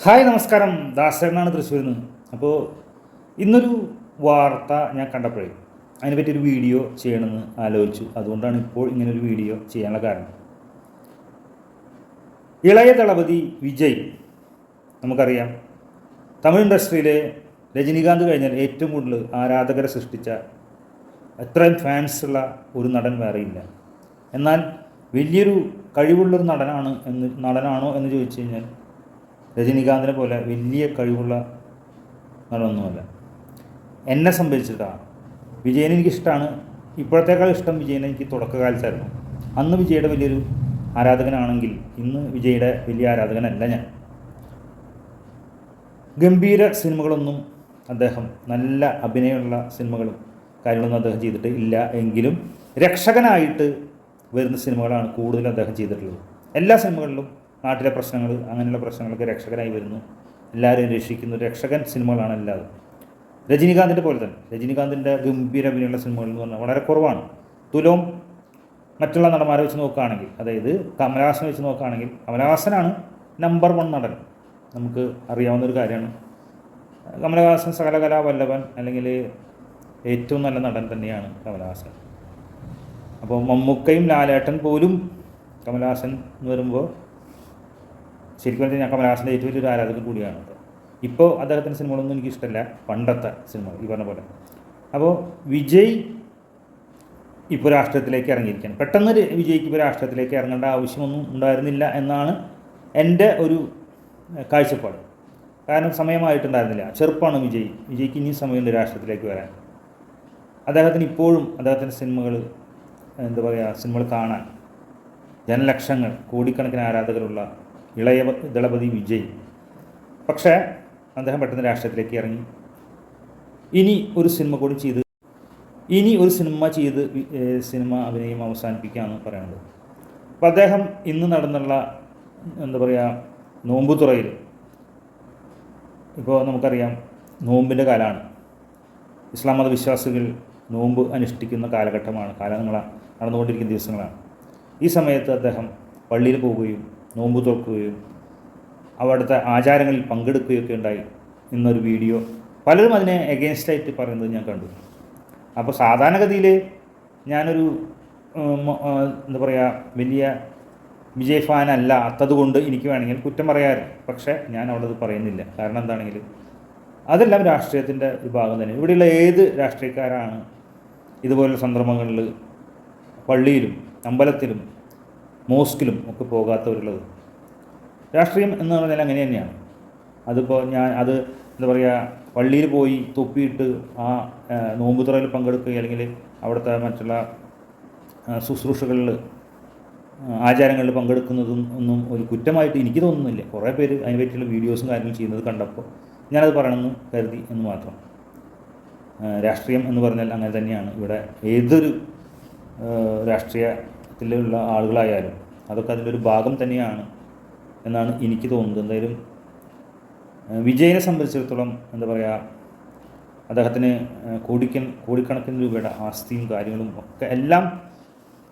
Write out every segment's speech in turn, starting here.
Hi നമസ്കാരം. ദാസേനാണ് തൃശ്ശൂരിൽ നിന്ന്. അപ്പോൾ ഇന്നൊരു വാർത്ത ഞാൻ കണ്ടപ്പോഴേ അതിനെപ്പറ്റി ഒരു വീഡിയോ ചെയ്യണമെന്ന് ആലോചിച്ചു. അതുകൊണ്ടാണ് ഇപ്പോൾ ഇങ്ങനൊരു വീഡിയോ ചെയ്യാനുള്ള കാരണം. ഇളയ ദളപതി വിജയ് നമുക്കറിയാം. തമിഴ് ഇൻഡസ്ട്രിയിലെ രജനീകാന്ത് കഴിഞ്ഞാൽ ഏറ്റവും കൂടുതൽ ആരാധകരെ സൃഷ്ടിച്ച എത്രയും ഫാൻസ് ഉള്ള ഒരു നടൻ വേറെയില്ല എന്നാൽ വലിയൊരു കഴിവുള്ളൊരു നടനാണ് എന്ന് നടനാണോ എന്ന് ചോദിച്ചു കഴിഞ്ഞാൽ രജനീകാന്തിനെ പോലെ വലിയ കഴിവുള്ള നടനൊന്നുമല്ല എന്നെ സംബന്ധിച്ചിട്ടാണ്. വിജയൻ എനിക്കിഷ്ടമാണ് ഇപ്പോഴത്തേക്കാൾ ഇഷ്ടം വിജയനെ എനിക്ക് തുടക്കകാലത്തായിരുന്നു. അന്ന് വിജയുടെ വലിയൊരു ആരാധകനാണെങ്കിൽ ഇന്ന് വിജയുടെ വലിയ ആരാധകനല്ല ഞാൻ. ഗംഭീര സിനിമകളൊന്നും അദ്ദേഹം നല്ല അഭിനയമുള്ള സിനിമകളും കാര്യങ്ങളൊന്നും അദ്ദേഹം ചെയ്തിട്ട് ഇല്ല എങ്കിലും രക്ഷകനായിട്ട് വരുന്ന സിനിമകളാണ് കൂടുതൽ അദ്ദേഹം ചെയ്തിട്ടുള്ളത്. എല്ലാ സിനിമകളിലും നാട്ടിലെ പ്രശ്നങ്ങൾ അങ്ങനെയുള്ള പ്രശ്നങ്ങളൊക്കെ രക്ഷകനായി വരുന്നു. എല്ലാവരെയും രക്ഷിക്കുന്നു രക്ഷകൻ സിനിമകളാണ് എല്ലാതും. രജനീകാന്തിന്റെ പോലെ തന്നെ. രജനീകാന്തിന്റെ ഗംഭീര അഭിനയമുള്ള സിനിമകൾ എന്ന് പറഞ്ഞാൽ വളരെ കുറവാണ്. തുലവും മറ്റുള്ള നടന്മാരെ വെച്ച് നോക്കുകയാണെങ്കിൽ അതായത് കമലഹാസനെ വെച്ച് നോക്കുകയാണെങ്കിൽ കമലഹാസനാണ് നമ്പർ വൺ നടൻ. നമുക്ക് അറിയാവുന്ന ഒരു കാര്യമാണ്. കമലഹാസൻ സകലകലാ വല്ലഭൻ അല്ലെങ്കിൽ ഏറ്റവും നല്ല നടൻ തന്നെയാണ് കമലഹാസൻ. അപ്പോൾ മമ്മൂക്കയും ലാലേട്ടൻ പോലും കമലഹാസൻ എന്ന് വരുമ്പോൾ ശരിക്കും പറഞ്ഞാൽ ഞാൻ കമലഹാസന്റെ ഏറ്റവും വലിയൊരു ആരാധകൻ കൂടിയാണ്. ഇപ്പോൾ അദ്ദേഹത്തിന്റെ സിനിമകളൊന്നും എനിക്ക് ഇഷ്ടമല്ല പണ്ടത്തെ സിനിമ ഈ പറഞ്ഞ പോലെ. അപ്പോൾ വിജയ് ഇപ്പോൾ രാഷ്ട്രീയത്തിലേക്ക് ഇറങ്ങിയിരിക്കുകയാണ്. പെട്ടെന്ന് വിജയ്ക്ക് ഇപ്പോൾ രാഷ്ട്രീയത്തിലേക്ക് ഇറങ്ങേണ്ട ആവശ്യമൊന്നും ഉണ്ടായിരുന്നില്ല എന്നാണ് എന്റെ ഒരു കാഴ്ചപ്പാട്. കാരണം സമയമായിട്ടുണ്ടായിരുന്നില്ല. ചെറുപ്പമാണ് വിജയ്. വിജയ്ക്ക് ഇനിയും സമയമുണ്ട് രാഷ്ട്രീയത്തിലേക്ക് വരാൻ. അദ്ദേഹത്തിന് ഇപ്പോഴും അദ്ദേഹത്തിന്റെ സിനിമകൾ എന്താ പറയുക സിനിമകൾ കാണാൻ. ജനലക്ഷങ്ങൾ കോടിക്കണക്കിന് ആരാധകരുള്ള ഇളയ ദളപതി വിജയ്. പക്ഷേ അദ്ദേഹം പെട്ടെന്ന് രാഷ്ട്രീയത്തിലേക്ക് ഇറങ്ങി. ഇനി ഒരു സിനിമ കൂടി ചെയ്ത് ഇനി ഒരു സിനിമ ചെയ്ത് സിനിമ അഭിനയം അവസാനിപ്പിക്കുകയാണ് പറയുന്നത്. അപ്പോൾ അദ്ദേഹം ഇന്ന് നടന്നുള്ള എന്താ പറയുക നോമ്പുതുറയിൽ ഇപ്പോൾ നമുക്കറിയാം നോമ്പിന്റെ കാലമാണ് ഇസ്ലാം മത വിശ്വാസികൾ നോമ്പ് അനുഷ്ഠിക്കുന്ന കാലഘട്ടമാണ് കാലങ്ങളാണ് നടന്നുകൊണ്ടിരിക്കുന്ന ദിവസങ്ങളാണ്. ഈ സമയത്ത് അദ്ദേഹം പള്ളിയിൽ പോവുകയും നോമ്പ് തുറക്കുകയും അവിടുത്തെ ആചാരങ്ങളിൽ പങ്കെടുക്കുകയൊക്കെ ഉണ്ടായി എന്നൊരു വീഡിയോ. പലരും അതിനെ എഗെയിൻസ്റ്റായിട്ട് പറയുന്നത് ഞാൻ കണ്ടു. അപ്പോൾ സാധാരണഗതിയിൽ ഞാനൊരു എന്താ പറയുക വലിയ വിജയ് ഫാൻ അല്ല അത്തതുകൊണ്ട് എനിക്ക് വേണമെങ്കിൽ കുറ്റം പറയാറ്. പക്ഷേ ഞാൻ അവിടെ അത് പറയുന്നില്ല. കാരണം എന്താണെങ്കിൽ അതെല്ലാം രാഷ്ട്രീയത്തിന്റെ ഒരു ഭാഗം തന്നെ. ഇവിടെയുള്ള ഏത് രാഷ്ട്രീയക്കാരാണ് ഇതുപോലുള്ള സന്ദർഭങ്ങളിൽ പള്ളിയിലും അമ്പലത്തിലും മോസ്കിലും ഒക്കെ പോകാത്തവരുള്ളത്. രാഷ്ട്രീയം എന്ന് പറഞ്ഞാൽ അങ്ങനെ തന്നെയാണ്. അതിപ്പോൾ ഞാൻ അത് എന്താ പറയുക പള്ളിയിൽ പോയി തൊപ്പിയിട്ട് ആ നോമ്പുതുറയിൽ പങ്കെടുക്കുക അല്ലെങ്കിൽ അവിടുത്തെ മറ്റുള്ള ശുശ്രൂഷകളിൽ ആചാരങ്ങളിൽ പങ്കെടുക്കുന്നതും ഒന്നും ഒരു കുറ്റമായിട്ട് എനിക്ക് തോന്നുന്നില്ല. കുറേ പേര് അതിനെ പറ്റിയുള്ള വീഡിയോസും കാര്യങ്ങളും ചെയ്യുന്നത് കണ്ടപ്പോൾ ഞാനത് പറയണമെന്ന് കരുതി എന്ന് മാത്രം. രാഷ്ട്രീയം എന്ന് പറഞ്ഞാൽ അങ്ങനെ തന്നെയാണ്. ഇവിടെ ഏതൊരു ആ, രാഷ്ട്രീയത്തിലുള്ള ആളുകളായാലും അതൊക്കെ അതിന്റെ ഒരു ഭാഗം തന്നെയാണ് എന്നാണ് എനിക്ക് തോന്നുന്നത്. എന്തായാലും വിജയനെ സംബന്ധിച്ചിടത്തോളം എന്താ പറയുക അദ്ദേഹത്തിന് കോടിക്ക കോടിക്കണക്കിന് രൂപയുടെ ആസ്തിയും കാര്യങ്ങളും ഒക്കെ എല്ലാം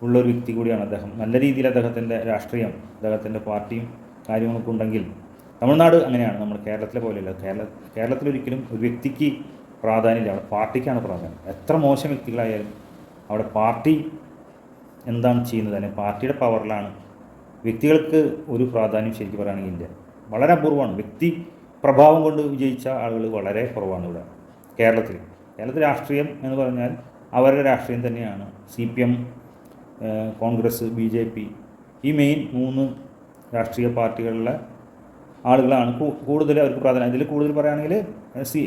ഉള്ള ഒരു വ്യക്തി കൂടിയാണ് അദ്ദേഹം. നല്ല രീതിയിൽ അദ്ദേഹത്തിന്റെ രാഷ്ട്രീയം അദ്ദേഹത്തിന്റെ പാർട്ടിയും കാര്യങ്ങളൊക്കെ ഉണ്ടെങ്കിൽ തമിഴ്നാട് അങ്ങനെയാണ്. നമ്മൾ കേരളത്തിലെ പോലെയല്ല. കേരള കേരളത്തിലൊരിക്കലും ഒരു വ്യക്തിക്ക് പ്രാധാന്യമില്ല. അവിടെ പാർട്ടിക്കാണ് പ്രാധാന്യം. എത്ര മോശം വ്യക്തികളായാലും അവിടെ പാർട്ടി എന്താണ് ചെയ്യുന്നത്? അല്ലെങ്കിൽ പാർട്ടിയുടെ പവറിലാണ് വ്യക്തികൾക്ക് ഒരു പ്രാധാന്യം ശരിക്കും പറയുകയാണെങ്കിൽ ഇല്ല വളരെ അപൂർവമാണ്. വ്യക്തി പ്രഭാവം കൊണ്ട് വിജയിച്ച ആളുകൾ വളരെ കുറവാണ് ഇവിടെ കേരളത്തിൽ. കേരളത്തിൽ രാഷ്ട്രീയം എന്ന് പറഞ്ഞാൽ അവരുടെ രാഷ്ട്രീയം തന്നെയാണ്. C P M Congress B J P ഈ മെയിൻ മൂന്ന് രാഷ്ട്രീയ പാർട്ടികളിലെ ആളുകളാണ് കൂടുതൽ അവർക്ക് പ്രാധാന്യം. ഇതിൽ കൂടുതൽ പറയുകയാണെങ്കിൽ സി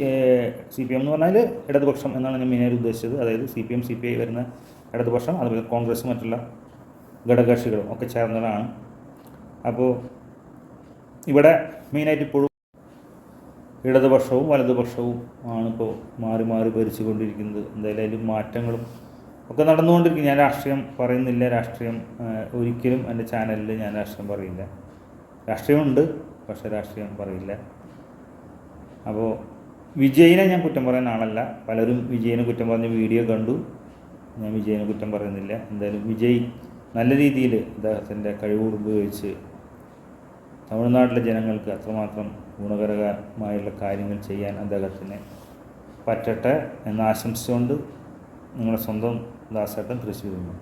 സി പി എം എന്ന് പറഞ്ഞാൽ ഇടതുപക്ഷം എന്നാണ് ഞാൻ മെയിനായിട്ട് ഉദ്ദേശിച്ചത്. അതായത് C P M C P I വരുന്ന ഇടതുപക്ഷം അതുപോലെ കോൺഗ്രസ് മറ്റുള്ള ഘടകകക്ഷികളും ഒക്കെ ചേർന്നതാണ് അപ്പോൾ ഇവിടെ മെയിനായിട്ട് ഇപ്പോഴും ഇടതുപക്ഷവും വലതുപക്ഷവും ആണ് ഇപ്പോൾ മാറി മാറി ഭരിച്ചുകൊണ്ടിരിക്കുന്നത്. എന്തായാലും മാറ്റങ്ങളും ഒക്കെ നടന്നുകൊണ്ടിരിക്കും ഞാൻ രാഷ്ട്രീയം പറയുന്നില്ല. രാഷ്ട്രീയം ഒരിക്കലും എന്റെ ചാനലിൽ ഞാൻ രാഷ്ട്രീയം പറയില്ല രാഷ്ട്രീയമുണ്ട് പക്ഷേ രാഷ്ട്രീയം പറയില്ല. അപ്പോൾ വിജയനെ ഞാൻ കുറ്റം പറയുന്ന ആളല്ല. പലരും വിജയനെ കുറ്റം പറഞ്ഞ വീഡിയോ കണ്ടു. ഞാൻ വിജയനെ കുറ്റം പറയുന്നില്ല. എന്തായാലും വിജയ് നല്ല രീതിയിൽ അദ്ദേഹത്തിന്റെ കഴിവുകൾ ഉപയോഗിച്ച് തമിഴ്നാട്ടിലെ ജനങ്ങൾക്ക് അത്രമാത്രം ഗുണകരമായുള്ള കാര്യങ്ങൾ ചെയ്യാൻ അദ്ദേഹത്തിന് പറ്റട്ടെ എന്ന് ആശംസിച്ചുകൊണ്ട് നിങ്ങളുടെ സ്വന്തം ദാസേട്ടൻ തൃശ്ശൂരിൽ നിന്ന്